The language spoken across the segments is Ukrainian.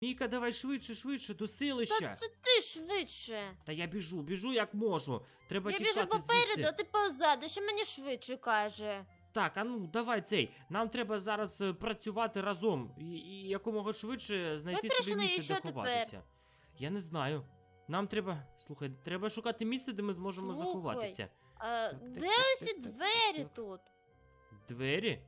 Міка, давай швидше, швидше, до Та це ти швидше. Та я біжу, біжу як можу. Треба Я біжу тікати попереду, звідси. а ти позаду, що мені швидше каже. Так, а ну давай цей. Нам треба зараз е, працювати разом і, і якомога швидше знайти собі прийшли, і місце, що де тепер? ховатися. Я не знаю. Нам треба. Слухай, треба шукати місце, де ми зможемо Слухай. заховатися. А, так, де так, усі так, так, двері так. тут? Двері?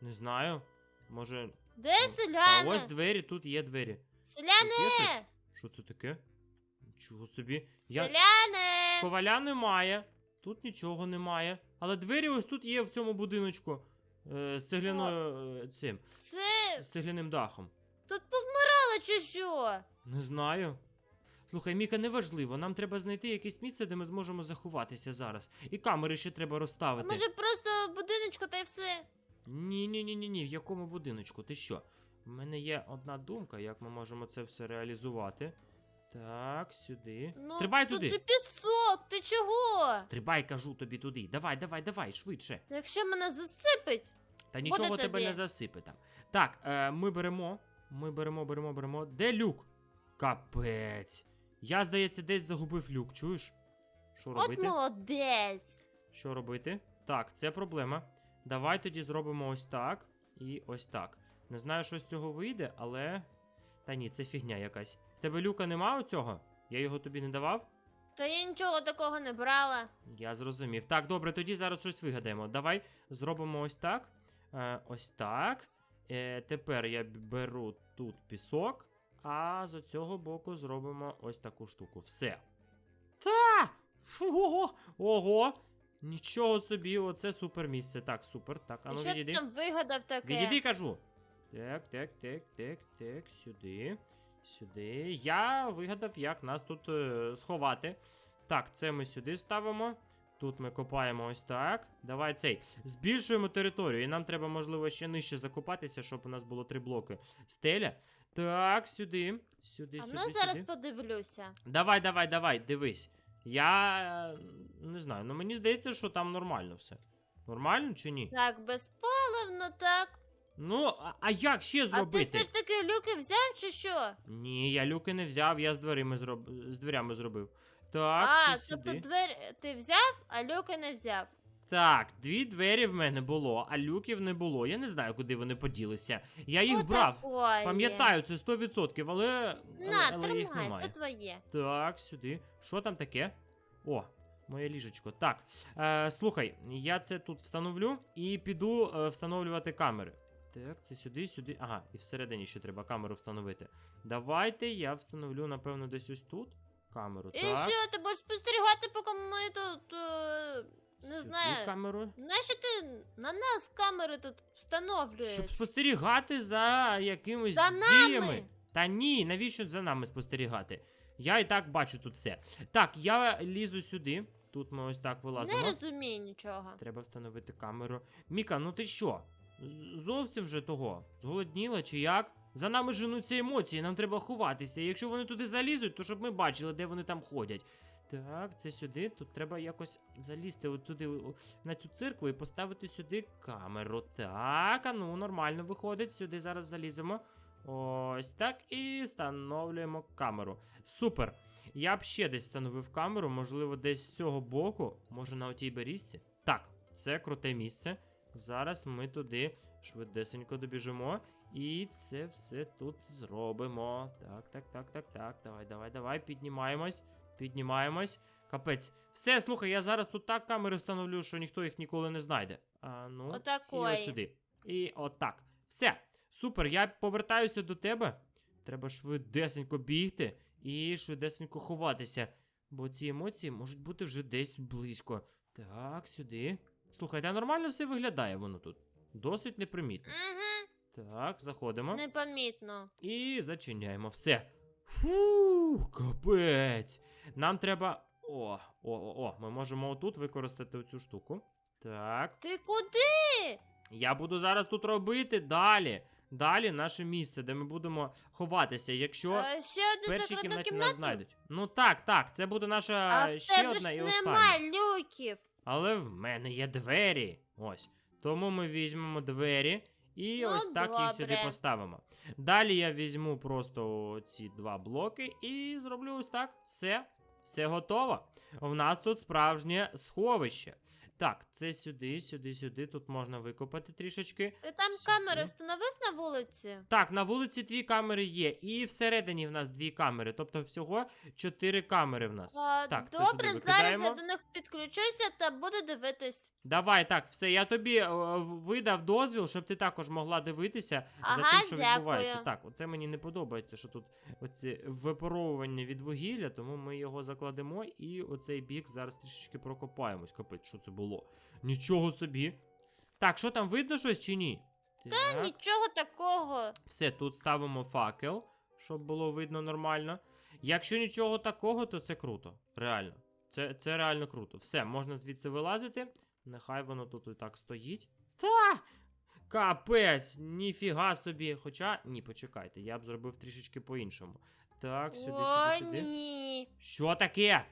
Не знаю. Може. Де А селяни? ось двері, тут є двері. Селяни! Що це таке? Нічого собі. Я... Селяни! Коваля немає. Тут нічого немає. Але двері ось тут є в цьому будиночку. Е, з цегляною е, цим. Це З цегляним дахом. тут повмирали чи що? Не знаю. Слухай, Міка, неважливо. Нам треба знайти якесь місце, де ми зможемо заховатися зараз. І камери ще треба А розставити. може просто будиночку та й все? Ні, ні, ні, ні, ні. В якому будиночку? Ти що? У мене є одна думка, як ми можемо це все реалізувати. Так, сюди. Ну, Стрибай тут туди. же пісок, ти чого? Стрибай, кажу тобі туди. Давай, давай, давай, швидше. Якщо мене засипить, Та нічого тебе тобі. не засипе там. Так, е, ми беремо. Ми беремо, беремо, беремо. Де люк? Капець. Я, здається, десь загубив люк, чуєш? Що от робити? молодець. Що робити? Так, це проблема. Давай тоді зробимо ось так і ось так. Не знаю, що з цього вийде, але. Та ні, це фігня якась. В тебе люка нема у цього? Я його тобі не давав? Та я нічого такого не брала. Я зрозумів. Так, добре, тоді зараз щось вигадаємо. Давай зробимо ось так. Е, ось так. Е, тепер я беру тут пісок, а з цього боку зробимо ось таку штуку. Все. Та! Фу, ого! Ого! Нічого собі, оце супер місце. Так, супер. Так, а ну що ти там вигадав таке? Відійди, кажу. Так, так, так, так, так, сюди. Сюди. Я вигадав, як нас тут е, сховати. Так, це ми сюди ставимо. Тут ми копаємо ось так. Давай цей. Збільшуємо територію. І нам треба, можливо, ще нижче закопатися, щоб у нас було три блоки. Стеля. Так, сюди. Сюди, А сюди, ну зараз сюди. подивлюся. Давай, давай, давай, дивись. Я е, не знаю, ну мені здається, що там нормально все. Нормально чи ні? Так, безпаливно, так. Ну, а, а як ще А ти зробити? все ж таки люки взяв чи що? Ні, я люки не взяв, я з дверима зроб... з дверями зробив. Так, а, це тобто сюди. двері ти взяв, а люки не взяв. Так, дві двері в мене було, а люків не було. Я не знаю, куди вони поділися. Я їх Отакої. брав. Пам'ятаю, це 100%, але, але, На, але їх тримай, немає. це твоє. Так, сюди. Що там таке? О, моє ліжечко. Так. Е, слухай, я це тут встановлю і піду е, встановлювати камери. Так, це сюди, сюди. Ага, і всередині ще треба камеру встановити. Давайте я встановлю, напевно, десь ось тут камеру. І так. що, ти будеш спостерігати, поки ми тут. е, не сюди знаю. камеру. Нащо ти на нас камери тут встановлюєш? Щоб спостерігати за якимись За діями. Та ні, навіщо за нами спостерігати? Я і так бачу тут все. Так, я лізу сюди. Тут ми ось так вилазимо. Не розумію нічого. Треба встановити камеру. Міка, ну ти що? Зовсім вже того? Зголодніла чи як? За нами женуться емоції, нам треба ховатися. Якщо вони туди залізуть, то щоб ми бачили, де вони там ходять. Так, це сюди. Тут треба якось залізти туди на цю церкву і поставити сюди камеру. Так, а ну нормально виходить. Сюди зараз заліземо. Ось так. І встановлюємо камеру. Супер. Я б ще десь встановив камеру, можливо, десь з цього боку, може на отій берізці. Так, це круте місце. Зараз ми туди швидесенько добіжимо. І це все тут зробимо. Так, так, так, так, так. Давай, давай, давай. Піднімаємось. Піднімаємось. Капець. Все, слухай, я зараз тут так камери встановлю, що ніхто їх ніколи не знайде. А ну. І Отакої. от сюди. І отак. Все. Супер, я повертаюся до тебе. Треба швидесенько бігти і швидесенько ховатися. Бо ці емоції можуть бути вже десь близько. Так, сюди. Слухай, та нормально все виглядає воно тут. Досить непримітно. Угу, Так, заходимо. непомітно. І зачиняємо все. Фу, капець. Нам треба. О, о, о, о, ми можемо отут використати цю штуку. Так. Ти куди? Я буду зараз тут робити далі. Далі наше місце, де ми будемо ховатися, якщо А, ще в першій кімнаті кімнату? нас знайдуть. Ну так, так, це буде наша А ще одна ж і остання. люків. Але в мене є двері. Ось. Тому ми візьмемо двері І Ну, ось так їх сюди поставимо. Далі я візьму просто ці два блоки і зроблю ось так. Все. Все готово. У нас тут справжнє сховище. Так, це сюди, сюди, сюди. Тут можна викопати трішечки. Ти там Сюди. камери встановив на вулиці? Так, на вулиці дві камери є, і всередині в нас дві камери. Тобто всього чотири камери в нас. А, Так, це добре, туди зараз я до них підключуся та буду дивитись. Давай, так, все, я тобі е, видав дозвіл, щоб ти також могла дивитися за тим, що дякую. відбувається. Так, оце мені не подобається, що тут оце випаровування від вугілля, тому ми його закладемо і оцей бік зараз трішечки прокопаємось. Капець, що це було? Нічого собі. Так, що там видно щось чи ні? Так. Нічого такого. Все, тут ставимо факел, щоб було видно нормально. Якщо нічого такого, то це круто. Реально. Це, це реально круто. Все, можна звідси вилазити. Нехай воно тут і так стоїть. Та! Капець, ніфіга собі. Хоча, ні, почекайте, я б зробив трішечки по-іншому. Так, сюди, О, сюди, сюди. ні. Що таке?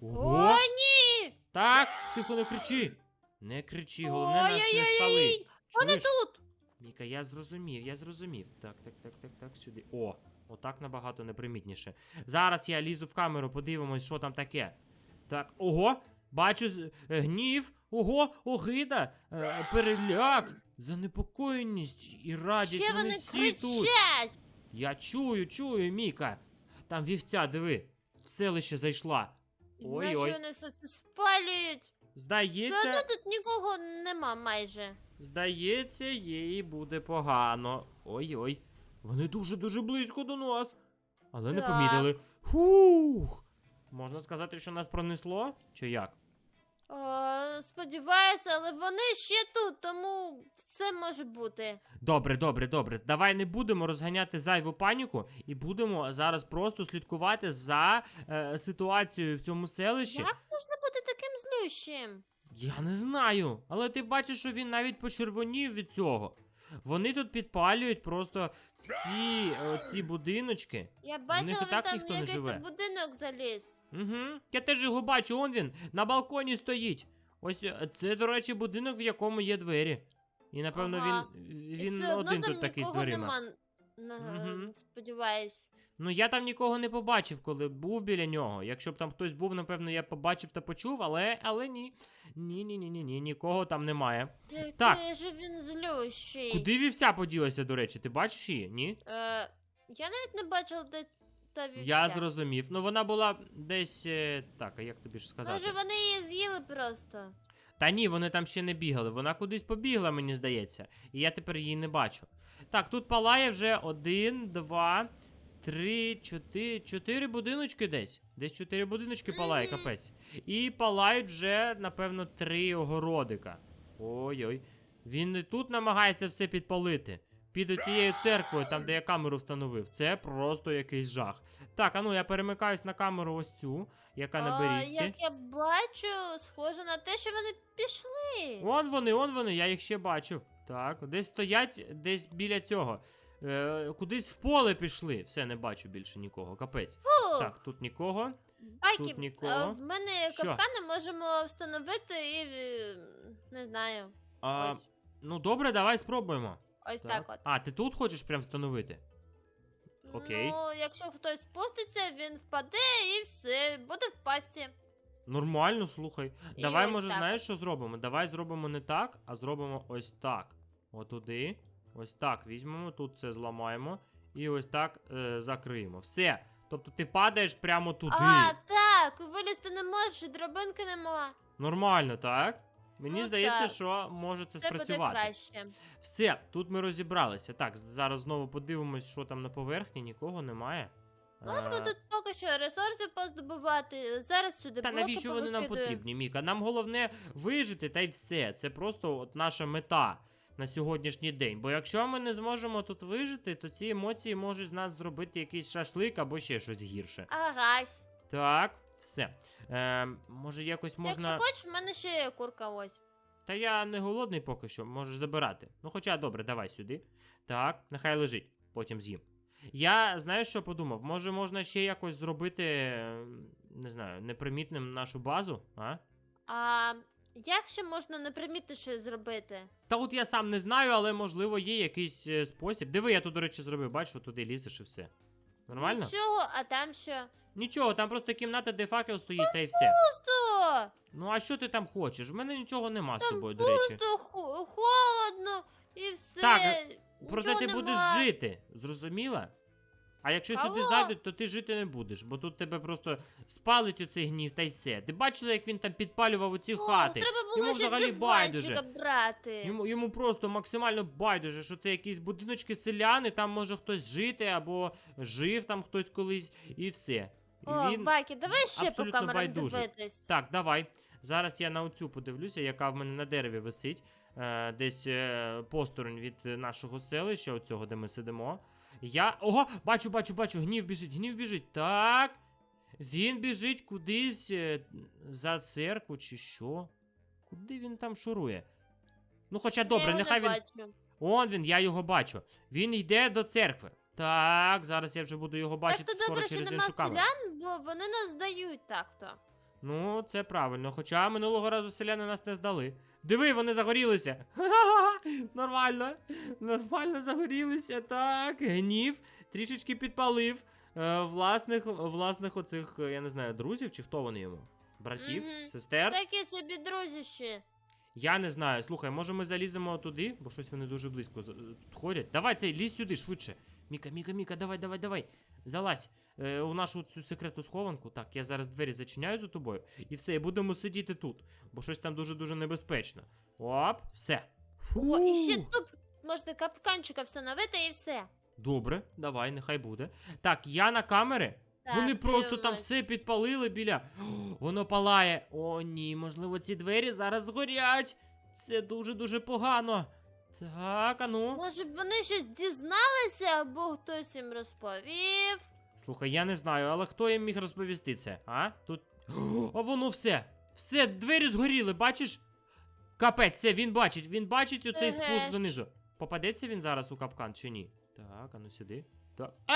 Ого! О, ні! Так, тихо, не кричи. Не кричи, головне нас не спали. Вони тут. Міка, я зрозумів, я зрозумів. Так, так, так, так, так, сюди. О, отак набагато непримітніше. Зараз я лізу в камеру, подивимось, що там таке. Так, ого, бачу е, гнів, ого, огида, е, переляк, занепокоєність і радість. Ще вони вони всі тут. Я чую, чую, Міка. Там вівця, диви, в селище зайшла. Ой, Ой-ой. вони все це спалюють. Все Здається, одно тут нікого нема майже. Здається, їй буде погано. Ой-ой. Вони дуже-дуже близько до нас. Але не Так. помітили. Фух. Можна сказати, що нас пронесло? Чи як? О, сподіваюся, але вони ще тут, тому все може бути. Добре, добре, добре. Давай не будемо розганяти зайву паніку і будемо зараз просто слідкувати за е, ситуацією в цьому селищі. Як можна бути таким злющим? Я не знаю, але ти бачиш, що він навіть почервонів від цього. Вони тут підпалюють просто всі е, ці будиночки. Я них бачила, і він так там ніхто не якийсь живе. там будинок заліз. Угу. Я теж його бачу, он він на балконі стоїть. Ось е, це, до речі, будинок, в якому є двері. І напевно Ага. він, І він все одно один там тут такий з нікого дверима. Нема, на- Мгм. Сподіваюсь. Ну я там нікого не побачив, коли був біля нього. Якщо б там хтось був, напевно, я побачив та почув, але, але ні. Ні, ні, ні, ні, ні, нікого там немає. Який Так. же він злющий. Куди вівця поділася, до речі, ти бачиш її? Ні? Е, я навіть не бачила, де та вівця. Я зрозумів. Ну вона була десь. е, Так, а як тобі ж сказати? Може вони її з'їли просто. Та ні, вони там ще не бігали. Вона кудись побігла, мені здається. І я тепер її не бачу. Так, тут палає вже один, два, три, чотири. Чотири будиночки десь. Десь чотири будиночки палає, капець. І палають вже, напевно, три огородика. Ой-ой. Він і тут намагається все підпалити. Під оцією церквою, там, де я камеру встановив. Це просто якийсь жах. Так, а ну я перемикаюсь на камеру ось цю, яка на А, берізці. як я бачу, схоже на те, що вони пішли. Он вони, он вони, я їх ще бачив. Так, десь стоять, десь біля цього. Е, кудись в поле пішли. Все, не бачу більше нікого. Капець. Фух, Так, тут нікого. Байки, тут нікого. а, в мене Що? капкани можемо встановити і е, не знаю. А, Ось, ну добре, давай спробуємо. ось так. от. А, ти тут хочеш прям встановити? окей. Ну, якщо хтось спуститься, він впаде і все, буде в пасті. Нормально, слухай. І Давай, ось може, так знаєш, що зробимо? Давай зробимо не так, а зробимо ось так. Отуди. Ось так візьмемо, тут це зламаємо. І ось так е, закриємо. Все. Тобто ти падаєш прямо туди. А, так, вилізти не можеш, дробинки нема. Нормально, так? Мені Ну, здається, так. що може це Це буде спрацювати. краще. Все, тут ми розібралися. Так, зараз знову подивимось, що там на поверхні, нікого немає. Можемо Е, тут поки що ресурси поздобувати. Зараз сюди Та навіщо вони нам потрібні, Міка? Нам головне вижити та й все. Це просто от наша мета на сьогоднішній день. Бо якщо ми не зможемо тут вижити, то ці емоції можуть з нас зробити якийсь шашлик або ще щось гірше. Агась. Так, все. Е, може якось можна. Якщо хочеш, в мене ще є курка ось. Та я не голодний поки що, можеш забирати. Ну, хоча добре, давай сюди. Так, нехай лежить, потім з'їм. Я знаєш, що подумав? Може, можна ще якось зробити, е, не знаю, непримітним нашу базу, а? А, Як ще можна непримітніше зробити? Та от я сам не знаю, але можливо є якийсь е, спосіб. Диви, я тут, до речі, зробив, бачу, туди лізеш і все. Нормально? Нічого, а там що? Нічого, там просто кімната, де факел стоїть, та й все. Пусто! Ну а що ти там хочеш? В мене нічого нема з Там собою, до речі. Просто хо- холодно і все. Так, Проте Нічого ти будеш нема. жити, зрозуміла? А якщо сюди Алло? зайдуть, то ти жити не будеш, бо тут тебе просто спалить оцей гнів та й все. Ти бачила, як він там підпалював оці О, хати? Треба було Йому ще взагалі диванчика байдуже. брати. Йому, йому просто максимально байдуже, що це якісь будиночки селяни, там може хтось жити, або жив там хтось колись, і все. О, він... Бакі, давай ще по абсолютно камерам байдужий. дивитись. Так, давай. Зараз я на оцю подивлюся, яка в мене на дереві висить. Е, десь е, посторонь від нашого селища, оцього, де ми сидимо. Я. Ого! Бачу, бачу, бачу, гнів біжить, гнів біжить. Так. Він біжить кудись е, за церкву, чи що? Куди він там шурує? Ну, хоча Я добре, його нехай не він. бачу. Он він, я його бачу. Він йде до церкви. Так, зараз я вже буду його бачити Так то скоро добре, що через нема іншу камеру. селян, бо вони нас здають так-то. Ну, це правильно. Хоча минулого разу селяни нас не здали. Диви, вони загорілися. Ха-ха-ха! Нормально. Нормально загорілися. Так, гнів трішечки підпалив е, власних, власних оцих, е, я не знаю, друзів чи хто вони йому? Братів, Мгм. сестер. Такі собі друзі ще. Я не знаю. Слухай, може ми заліземо туди, бо щось вони дуже близько з- ходять. Давай цей, лізь сюди швидше. Міка, Міка, Міка, давай, давай, давай. Залазь е, у нашу цю секретну схованку. Так, я зараз двері зачиняю за тобою. І все, і будемо сидіти тут. Бо щось там дуже-дуже небезпечно. Оп, все. Фу. О, і ще тут можна капканчика встановити і все. Добре, давай, нехай буде. Так, я на камери. Так, Вони просто там дивимось. все підпалили біля. О, воно палає. О, ні, можливо, ці двері зараз згорять. Це дуже-дуже погано. Так, а ну. Може, б вони щось дізналися, або хтось їм розповів. Слухай, я не знаю, але хто їм міг розповісти це? А? Тут. О, воно все. Все, двері згоріли, бачиш? Капець, все, він бачить, він бачить оцей Еге спуск ж. донизу. Попадеться він зараз у капкан чи ні? Так, а ну сюди. Так. А!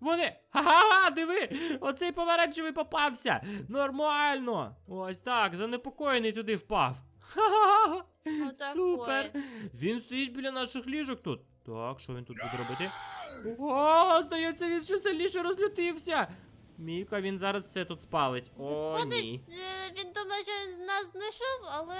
Вони! Ха-ха-ха, диви! Оцей помаранчевий попався! Нормально! Ось так, занепокоєний туди впав. Ха-ха-ха! Отакої. Супер! Він стоїть біля наших ліжок тут. Так, що він тут буде робити? О, здається, він ще сильніше розлютився. Міка, він зараз все тут спалить. О, Виходить, ні. е, він думає, що нас знайшов, але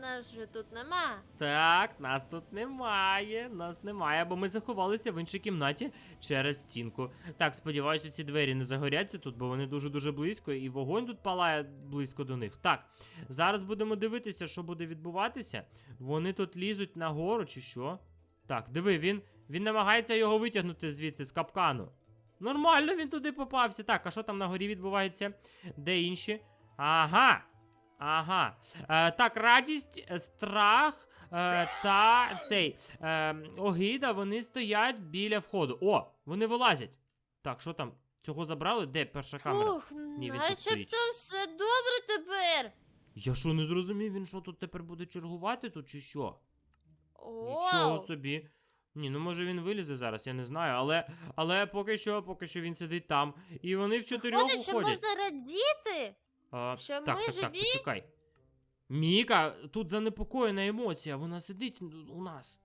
нас же тут нема. Так, нас тут немає. Нас немає, бо ми заховалися в іншій кімнаті через стінку. Так, сподіваюся, ці двері не загоряться тут, бо вони дуже-дуже близько, і вогонь тут палає близько до них. Так, зараз будемо дивитися, що буде відбуватися. Вони тут лізуть нагору, чи що? Так, диви, він, він намагається його витягнути звідти з капкану. Нормально він туди попався. Так, а що там на горі відбувається? Де інші? Ага. Ага. Е, так, радість, е, страх е, та цей е, огида, вони стоять біля входу. О, вони вилазять. Так, що там? Цього забрали? Де перша камера? Ух, він тут стоїть. начебто все добре тепер. Я що не зрозумів, він що тут тепер буде чергувати тут чи що? О, Нічого собі. Ні, ну може він вилізе зараз, я не знаю, але але поки що, поки що він сидить там. І вони в чотирьох Виходить, що уходять. можна радіти. А, що так, ми так, так, живі? почекай. Міка, тут занепокоєна емоція, вона сидить у нас.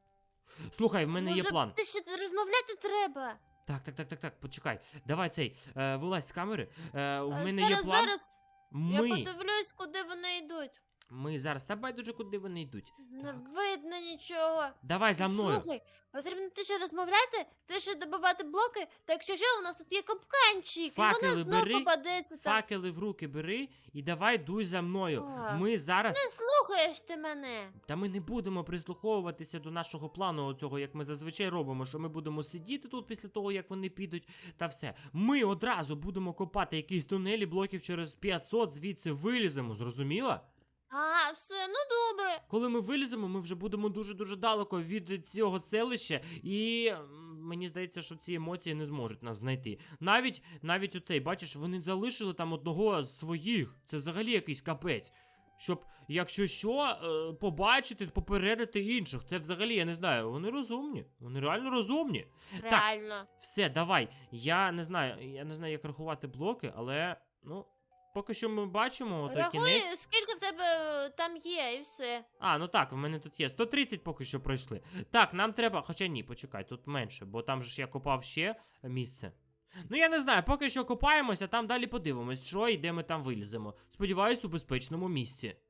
Слухай, в мене є план. Ти ще розмовляти треба. Так, так, так, так, так, почекай. Давай цей, е, вилазь з камери. Е, в Е, мене зараз, є план. Зараз я подивлюсь, куди вони йдуть. Ми зараз. Та байдуже, куди вони йдуть. Не Так. видно нічого. Давай за мною. Слухай, потрібно ти ще розмовляти, ти ще добивати блоки, так якщо що, у нас тут є капканчик, і Факели вона бери, попадеться там. Факели в руки бери і давай дуй за мною. А. Ми зараз. Не слухаєш ти мене. Та ми не будемо прислуховуватися до нашого плану, оцього, як ми зазвичай робимо, що ми будемо сидіти тут після того, як вони підуть, та все. Ми одразу будемо копати якісь тунелі блоків через 500, звідси виліземо, зрозуміла? А, все, ну добре. Коли ми виліземо, ми вже будемо дуже-дуже далеко від цього селища, і мені здається, що ці емоції не зможуть нас знайти. Навіть навіть оцей, бачиш, вони залишили там одного з своїх. Це взагалі якийсь капець. Щоб, якщо що, е, побачити, попередити інших. Це взагалі, я не знаю, вони розумні. Вони реально розумні. Реально. Все, давай. Я не знаю, я не знаю, як рахувати блоки, але ну. Поки що ми бачимо той Рахуй, кінець. скільки в тебе е, там є, і все. А, ну так, в мене тут є. 130 поки що пройшли. Так, нам треба. Хоча ні, почекай, тут менше, бо там же ж я копав ще місце. Ну я не знаю, поки що копаємося, там далі подивимось, що і де ми там виліземо. Сподіваюсь, у безпечному місці.